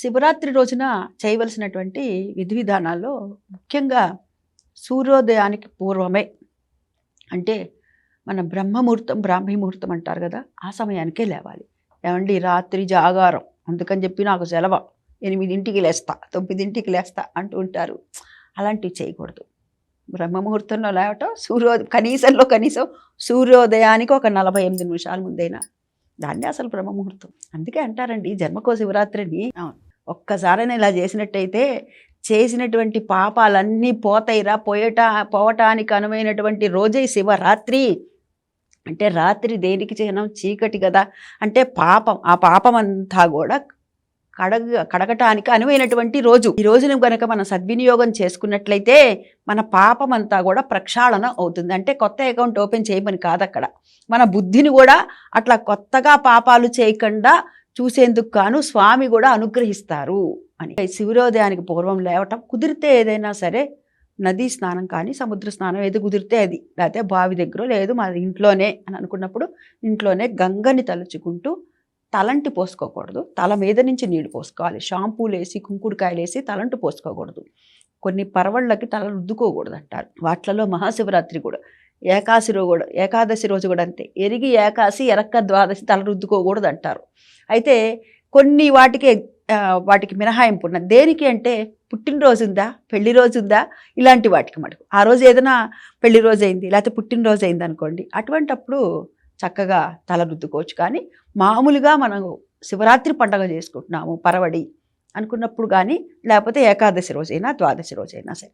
శివరాత్రి రోజున చేయవలసినటువంటి విధి విధానాల్లో ముఖ్యంగా సూర్యోదయానికి పూర్వమే. అంటే మన బ్రహ్మముహూర్తం బ్రాహ్మీముహూర్తం అంటారు కదా ఆ సమయానికే లేవాలి. ఏమండి? రాత్రి జాగారం. అందుకని చెప్పి నాకు సెలవు. ఎనిమిదింటికి లేస్తా తొమ్మిదింటికి లేస్తా అంటూ ఉంటారు. అలాంటివి చేయకూడదు. బ్రహ్మముహూర్తంలో లేవటం సూర్యో కనీసంలో కనీసం సూర్యోదయానికి ఒక నలభై ఎనిమిది నిమిషాల ముందైనా. దాన్ని అసలు బ్రహ్మముహూర్తం. అందుకే అంటారండి జన్మకో శివరాత్రిని. ఒక్కసారైనా ఇలా చేసినట్టయితే చేసినటువంటి పాపాలన్నీ పోతాయిరా పోయట పోవటానికి అనువైనటువంటి రోజే శివరాత్రి. అంటే రాత్రి దేనికి చిహ్నం చీకటి కదా అంటే పాపం ఆ పాపం అంతా కూడా కడగ కడగటానికి అనువైనటువంటి రోజు. ఈ రోజును కనుక మనం సద్వినియోగం చేసుకున్నట్లయితే మన పాపం అంతా కూడా ప్రక్షాళన అవుతుంది. అంటే కొత్త అకౌంట్ ఓపెన్ చేయమని కాదు అక్కడ మన బుద్ధిని కూడా అట్లా కొత్తగా పాపాలు చేయకుండా చూసేందుకు కాను స్వామి కూడా అనుగ్రహిస్తారు అని. శివరోదయానికి పూర్వం లేవటం కుదిరితే ఏదైనా సరే నదీ స్నానం కానీ సముద్ర స్నానం ఏది కుదిరితే అది. లేకపోతే బావి దగ్గర లేదు మా ఇంట్లోనే అని అనుకున్నప్పుడు ఇంట్లోనే గంగని తలుచుకుంటూ తలంటి పోసుకోకూడదు. తల మీద నుంచి నీళ్ళు పోసుకోవాలి. షాంపూలు వేసి కుంకుడుకాయలు వేసి తలంటు పోసుకోకూడదు. కొన్ని పరవళ్ళకి తల రుద్దుకోకూడదు అంటారు వాటిలలో మహాశివరాత్రి కూడా ఏకాశి రోజు కూడా ఏకాదశి రోజు కూడా అంతే. ఎరిగి ఏకాశి ఎరక్క ద్వాదశి తల రుద్దుకోకూడదు అంటారు అయితే కొన్ని వాటికి వాటికి మినహాయింపు ఉన్నది దేనికి అంటే పుట్టినరోజు ఉందా పెళ్ళి రోజు ఉందా ఇలాంటి వాటికి మటుకు. ఆ రోజు ఏదైనా పెళ్ళి రోజు అయింది లేకపోతే పుట్టినరోజు అయింది అనుకోండి అటువంటప్పుడు చక్కగా తల రుద్దుకోవచ్చు కానీ మామూలుగా మనం శివరాత్రి పండగ చేసుకుంటున్నాము పరవడి అనుకున్నప్పుడు కానీ లేకపోతే ఏకాదశి రోజైనా ద్వాదశి రోజైనా సరే.